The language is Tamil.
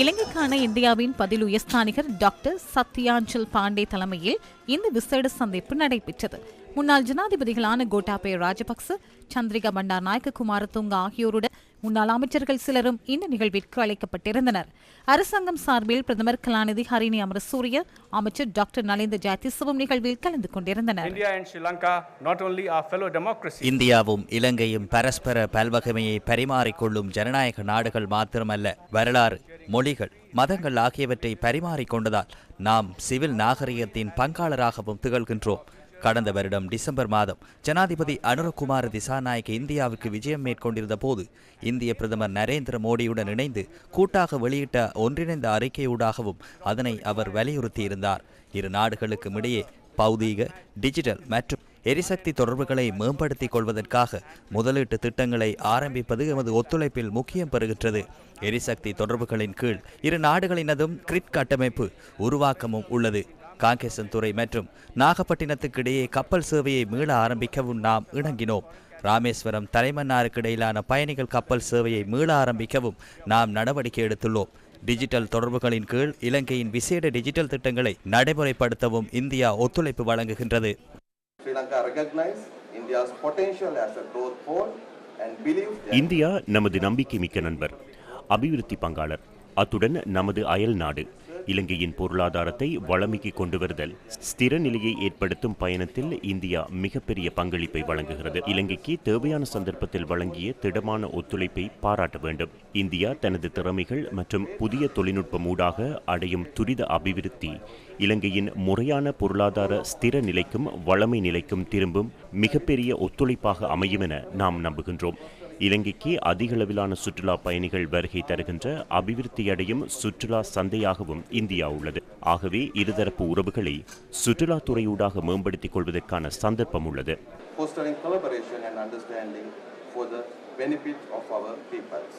இலங்கைக்கான இந்தியாவின் பதில் உயர்ஸ்தானிகர் டாக்டர் சத்யாஞ்சல் பாண்டே தலைமையில் இந்த விசேட சந்திப்பு நடைபெற்றது. முன்னாள் ஜனாதிபதிகளான கோட்டாபய ராஜபக்ச சந்திரிகா பண்டார் நாயக்க குமாரதுங்க ஆகியோருடன் முன்னாள் அமைச்சர்கள் சிலரும் இந்த நிகழ்விற்கு அழைக்கப்பட்டிருந்தனர். அரசாங்கம் சார்பில் பிரதமர் கலாநிதி ஹரிணி அமரசூரிய அமைச்சர் டாக்டர் நலிந்த ஜாத்திசவும் நிகழ்வில் கலந்து கொண்டிருந்தனர். India and Sri Lanka not only are fellow democracies, இந்தியாவும் இலங்கையும் பரஸ்பர பல்வகைமையை பரிமாறிக்கொள்ளும் ஜனநாயக நாடுகள் மாத்திரமல்ல வரலாறு மொழிகள் மதங்கள் ஆகியவற்றை பரிமாறிக்கொண்டதால் நாம் சிவில் நாகரிகத்தின் பங்காளராகவும் திகழ்கின்றோம். கடந்த வருடம் டிசம்பர் மாதம் ஜனாதிபதி அனுரகுமார திசாநாயக்க இந்தியாவுக்கு விஜயம் மேற்கொண்டிருந்த போது இந்திய பிரதமர் நரேந்திர மோடியுடன் இணைந்து கூட்டாக வெளியிட்ட ஒன்றிணைந்த அறிக்கையூடாகவும் அதனை அவர் வலியுறுத்தியிருந்தார். இரு நாடுகளுக்கும் இடையே பௌதீக டிஜிட்டல் மற்றும் எரிசக்தி தொடர்புகளை மேம்படுத்திக் கொள்வதற்காக முதலீட்டு திட்டங்களை ஆரம்பிப்பது எமது ஒத்துழைப்பில் முக்கியம் பெறுகின்றது. எரிசக்தி தொடர்புகளின் கீழ் இரு நாடுகளினதும் கிரிட் கட்டமைப்பு உருவாக்கமும் உள்ளது. காங்கேசன் துறை மற்றும் நாகப்பட்டினத்துக்கு இடையே கப்பல் சேவையை மீள ஆரம்பிக்கவும் நாம் இணங்கினோம். ராமேஸ்வரம் தலைமன்னாருக்கு இடையிலான பயணிகள் கப்பல் சேவையை மீள ஆரம்பிக்கவும் நாம் நடவடிக்கை எடுத்துள்ளோம். டிஜிட்டல் தொடர்புகளின் கீழ் இலங்கையின் விசேட டிஜிட்டல் திட்டங்களை நடைமுறைப்படுத்தவும் இந்தியா ஒத்துழைப்பு வழங்குகின்றது. Sri Lanka recognize India's potential as a growth pole and believes that India நமது நம்பிக்கை மிக்க நண்பர் அபிவிருத்தி பங்காளர் அத்துடன் நமது அயல் நாடு இலங்கையின் பொருளாதாரத்தை வளமைக்கு கொண்டு வருதல் ஸ்திர நிலையை ஏற்படுத்தும் பயணத்தில் இந்தியா மிகப்பெரிய பங்களிப்பை வழங்குகிறது. இலங்கைக்கு தேவையான சந்தர்ப்பத்தில் வழங்கிய திடமான ஒத்துழைப்பை பாராட்ட வேண்டும். இந்தியா தனது திறமைகள் மற்றும் புதிய தொழில்நுட்பம் ஊடாக அடையும் துரித அபிவிருத்தி இலங்கையின் முறையான பொருளாதார ஸ்திர நிலைக்கும் வளமை நிலைக்கும் திரும்பும் மிகப்பெரிய ஒத்துழைப்பாக அமையும் என நாம் நம்புகின்றோம். இலங்கைக்கு அதிகளவிலான சுற்றுலா பயணிகள் வருகை தருகின்ற அபிவிருத்தியடையும் சுற்றுலா சந்தையாகவும் இந்தியா உள்ளது ஆகவே இருதரப்பு உறவுகளை சுற்றுலாத்துறையூடாக மேம்படுத்திக் கொள்வதற்கான சந்தர்ப்பம் உள்ளது for the benefit of our peoples.